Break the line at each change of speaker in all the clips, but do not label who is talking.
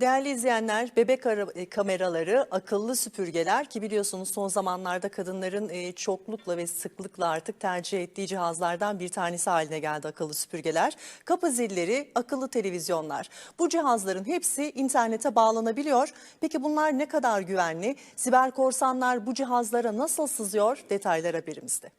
Değerli izleyenler, bebek e, kameraları, akıllı süpürgeler ki biliyorsunuz son zamanlarda kadınların e, çoklukla ve sıklıkla artık tercih ettiği cihazlardan bir tanesi haline geldi akıllı süpürgeler. Kapı zilleri, akıllı televizyonlar. Bu cihazların hepsi internete bağlanabiliyor. Peki bunlar ne kadar güvenli? Siber korsanlar bu cihazlara nasıl sızıyor? Detaylar haberimizde.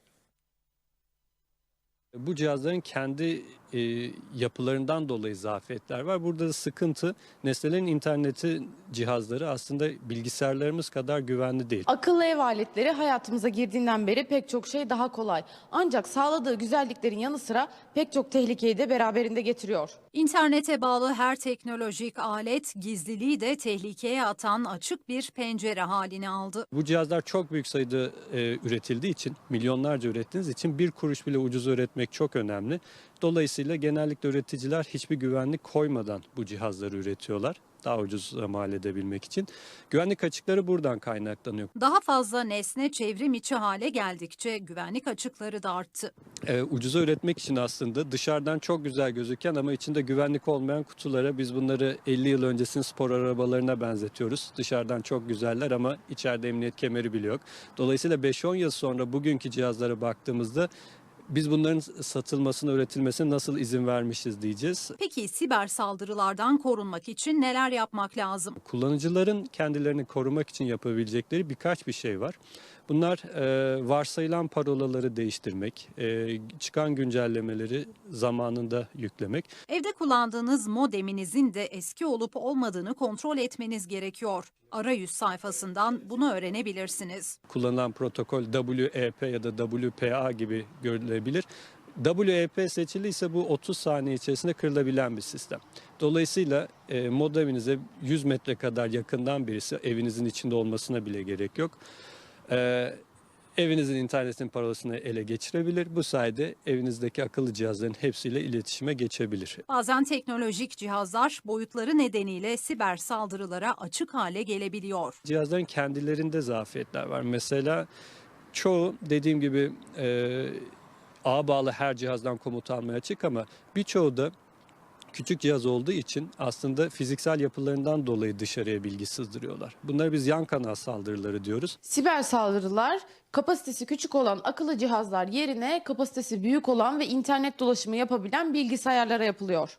Bu cihazların kendi e, yapılarından dolayı zafiyetler var. Burada da sıkıntı nesnelerin interneti cihazları aslında bilgisayarlarımız kadar güvenli değil.
Akıllı ev aletleri hayatımıza girdiğinden beri pek çok şey daha kolay. Ancak sağladığı güzelliklerin yanı sıra pek çok tehlikeyi de beraberinde getiriyor.
İnternete bağlı her teknolojik alet gizliliği de tehlikeye atan açık bir pencere halini aldı.
Bu cihazlar çok büyük sayıda e, üretildiği için, milyonlarca ürettiğiniz için bir kuruş bile ucuz üretmek çok önemli. Dolayısıyla genellikle üreticiler hiçbir güvenlik koymadan bu cihazları üretiyorlar. Daha ucuz mal edebilmek için. Güvenlik açıkları buradan kaynaklanıyor.
Daha fazla nesne çevrim içi hale geldikçe güvenlik açıkları da arttı.
e, ucuza üretmek için aslında dışarıdan çok güzel gözüken ama içinde güvenlik olmayan kutulara biz bunları 50 yıl öncesinin spor arabalarına benzetiyoruz. Dışarıdan çok güzeller ama içeride emniyet kemeri bile yok. Dolayısıyla 5-10 yıl sonra bugünkü cihazlara baktığımızda biz bunların satılmasına, üretilmesine nasıl izin vermişiz diyeceğiz.
Peki siber saldırılardan korunmak için neler yapmak lazım?
Kullanıcıların kendilerini korumak için yapabilecekleri birkaç bir şey var. Bunlar e, varsayılan parolaları değiştirmek, e, çıkan güncellemeleri zamanında yüklemek.
Evde kullandığınız modeminizin de eski olup olmadığını kontrol etmeniz gerekiyor. Arayüz sayfasından bunu öğrenebilirsiniz.
kullanılan protokol WEP ya da WPA gibi görülebilir. WEP seçiliyse bu 30 saniye içerisinde kırılabilen bir sistem. Dolayısıyla e, modeminize 100 metre kadar yakından birisi evinizin içinde olmasına bile gerek yok. E, evinizin internetinin parolasını ele geçirebilir. Bu sayede evinizdeki akıllı cihazların hepsiyle iletişime geçebilir.
Bazen teknolojik cihazlar boyutları nedeniyle siber saldırılara açık hale gelebiliyor.
Cihazların kendilerinde zafiyetler var. Mesela çoğu dediğim gibi e, ağa bağlı her cihazdan komut almaya açık ama birçoğu da küçük cihaz olduğu için aslında fiziksel yapılarından dolayı dışarıya bilgi sızdırıyorlar. Bunlara biz yan kanal saldırıları diyoruz.
Siber saldırılar kapasitesi küçük olan akıllı cihazlar yerine kapasitesi büyük olan ve internet dolaşımı yapabilen bilgisayarlara yapılıyor.